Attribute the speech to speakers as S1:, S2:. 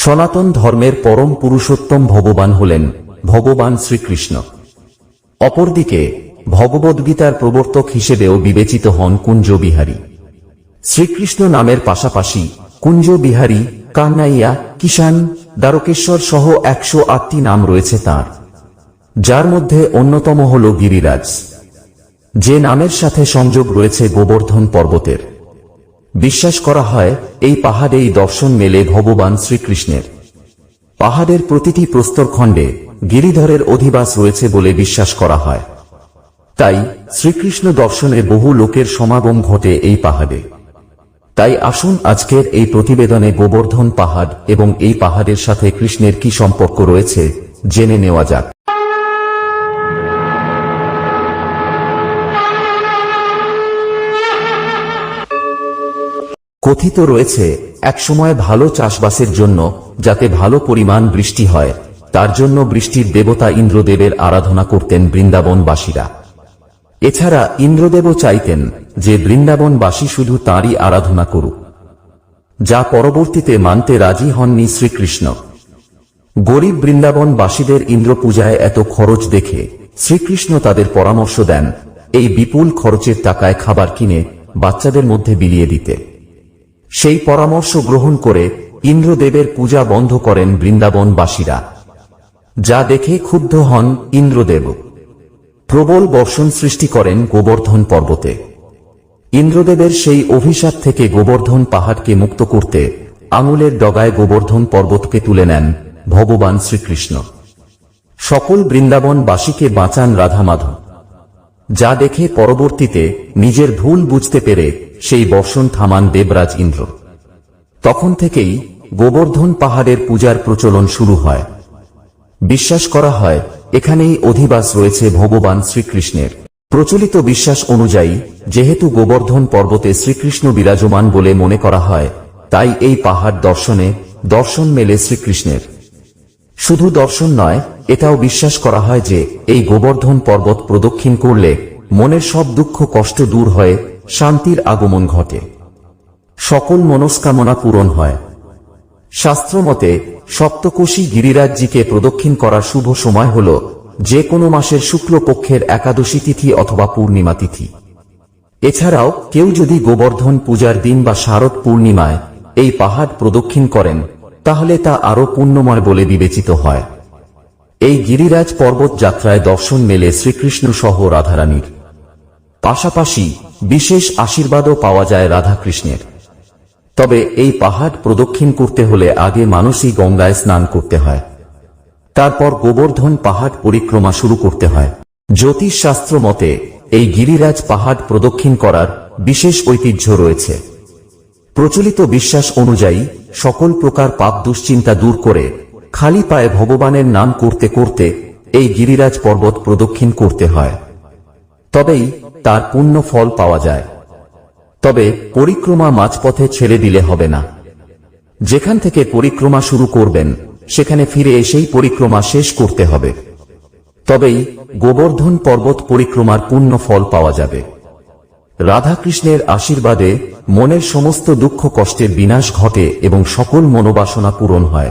S1: সনাতন ধর্মের পরম পুরুষোত্তম ভগবান হলেন ভগবান শ্রীকৃষ্ণ। অপরদিকে, ভগবদ্গীতার প্রবর্তক হিসেবেও বিবেচিত হন কুঞ্জ বিহারী শ্রীকৃষ্ণ নামের পাশাপাশি কুঞ্জ বিহারী কান্নাইয়া কিষান দ্বারকেশ্বর সহ একশো আটটি নাম রয়েছে তার। যার মধ্যে অন্যতম হল গিরিরাজ। যে নামের সাথে সংযোগ রয়েছে গোবর্ধন পর্বতের। বিশ্বাস করা হয়, এই পাহাড়েই দর্শন মেলে ভগবান শ্রীকৃষ্ণের। পাহাড়ের প্রতিটি প্রস্তরখণ্ডে গিরিধরের অধিবাস রয়েছে বলে বিশ্বাস করা হয়। তাই শ্রীকৃষ্ণ দর্শনে বহু লোকের সমাগম ঘটে এই পাহাড়ে। তাই আসুন আজকের এই প্রতিবেদনে গোবর্ধন পাহাড় এবং এই পাহাড়ের সাথে কৃষ্ণের কি সম্পর্ক রয়েছে, জেনে নেওয়া যাক। কথিত রয়েছে, একসময় ভালো চাষবাসের জন্য, যাতে ভালো পরিমাণ বৃষ্টি হয়, তার জন্য বৃষ্টির দেবতা ইন্দ্রদেবের আরাধনা করতেন বৃন্দাবনবাসীরা। এছাড়া ইন্দ্রদেবও চাইতেন যে বৃন্দাবনবাসী শুধু তাঁরই আরাধনা করুক। যা পরবর্তীতে মানতে রাজি হননি শ্রীকৃষ্ণ। গরিব বৃন্দাবনবাসীদের ইন্দ্র পূজায় এত খরচ দেখে শ্রীকৃষ্ণ তাদের পরামর্শ দেন, এই বিপুল খরচের টাকায় খাবার কিনে বাচ্চাদের মধ্যে বিলিয়ে দিতে। সেই পরামর্শ গ্রহণ করে ইন্দ্রদেবের পূজা বন্ধ করেন বৃন্দাবনবাসীরা, যা দেখে ক্ষুব্ধ হন ইন্দ্রদেব। প্রবল বর্ষণ সৃষ্টি করেন গোবর্ধন পর্বতে। ইন্দ্রদেবের সেই অভিশাপ থেকে গোবর্ধন পাহাড়কে মুক্ত করতে আঙুলের ডগায় গোবর্ধন পর্বতকে তুলে নেন ভগবান শ্রীকৃষ্ণ। সকল বৃন্দাবনবাসীকে বাঁচান রাধামাধব। যা দেখে পরবর্তীতে নিজের ভুল বুঝতে পেরে সেই বর্ষণ থামান দেবরাজ ইন্দ্র। তখন থেকেই গোবর্ধন পাহাড়ের পূজার প্রচলন শুরু হয়। বিশ্বাস করা হয়, এখানেই অধিবাস রয়েছে ভগবান শ্রীকৃষ্ণের। প্রচলিত বিশ্বাস অনুযায়ী, যেহেতু গোবর্ধন পর্বতে শ্রীকৃষ্ণ বিরাজমান বলে মনে করা হয়, তাই এই পাহাড় দর্শনে দর্শন মেলে শ্রীকৃষ্ণের। শুধু দর্শন নয়, এটাও বিশ্বাস করা হয় যে, এই গোবর্ধন পর্বত প্রদক্ষিণ করলে মনের সব দুঃখ কষ্ট দূর হয়ে শান্তির আগমন ঘটে। সকল মনস্কামনা পূরণ হয়। শাস্ত্রমতে, সপ্তকোশী গিরিরাজজিকে প্রদক্ষিণ করার শুভ সময় হল যে কোনো মাসের শুক্লপক্ষের একাদশী তিথি অথবা পূর্ণিমা তিথি। এছাড়াও, কেউ যদি গোবর্ধন পূজার দিন বা শারদ পূর্ণিমায় এই পাহাড় প্রদক্ষিণ করেন, তাহলে তা আরও পুণ্যময় বলে বিবেচিত হয়। এই গিরিরাজ পর্বত যাত্রায় দর্শন মেলে শ্রীকৃষ্ণ সহ রাধারানীর। পাশাপাশি বিশেষ আশীর্বাদও পাওয়া যায় রাধাকৃষ্ণের। তবে এই পাহাড় প্রদক্ষিণ করতে হলে আগে মানুষই গঙ্গায় স্নান করতে হয়। তারপর গোবর্ধন পাহাড় পরিক্রমা শুরু করতে হয়। জ্যোতিষ শাস্ত্র মতে, এই গিরিরাজ পাহাড় প্রদক্ষিণ করার বিশেষ ঐতিহ্য রয়েছে। প্রচলিত বিশ্বাস অনুযায়ী, সকল প্রকার পাপ দুশ্চিন্তা দূর করে খালি পায়ে ভগবানের নাম করতে করতে এই গিরিরাজ পর্বত প্রদক্ষিণ করতে হয়। তবেই তার পূর্ণ ফল পাওয়া যায়। তবে পরিক্রমা মাঝপথে ছেড়ে দিলে হবে না। যেখান থেকে পরিক্রমা শুরু করবেন, সেখানে ফিরে এসেই পরিক্রমা শেষ করতে হবে। তবেই গোবর্ধন পর্বত পরিক্রমার পূর্ণ ফল পাওয়া যাবে। রাধাকৃষ্ণের আশীর্বাদে মনের সমস্ত দুঃখ কষ্টের বিনাশ ঘটে এবং সকল মনোবাসনা পূরণ হয়।